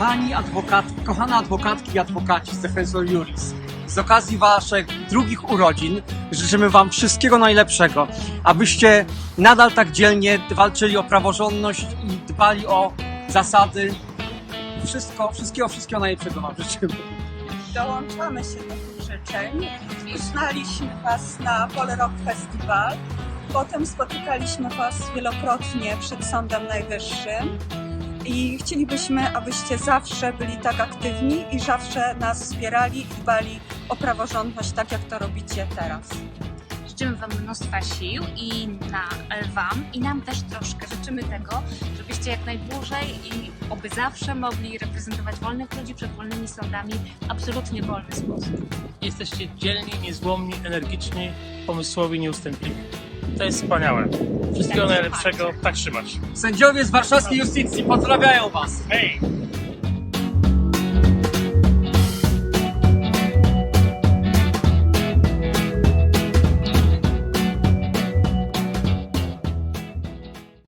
Pani adwokat, kochane adwokatki i adwokaci z Defensor Juris, z okazji Waszych drugich urodzin życzymy Wam wszystkiego najlepszego, abyście nadal tak dzielnie walczyli o praworządność i dbali o zasady. Wszystko, wszystkiego, wszystkiego najlepszego Wam życzymy. Dołączamy się do tych życzeń. Poznaliśmy Was na Pole Rock Festival. Potem spotykaliśmy Was wielokrotnie przed Sądem Najwyższym. I chcielibyśmy, abyście zawsze byli tak aktywni i zawsze nas wspierali i dbali o praworządność, tak jak to robicie teraz. Życzymy Wam mnóstwa sił i na Wam i nam też troszkę życzymy tego, żebyście jak najdłużej i oby zawsze mogli reprezentować wolnych ludzi przed wolnymi sądami w absolutnie wolny sposób. Jesteście dzielni, niezłomni, energiczni, pomysłowi, nieustępliwi. To jest wspaniałe. Wszystkiego najlepszego, tak trzymać. Sędziowie z warszawskiej justycji pozdrawiają Was! Hej!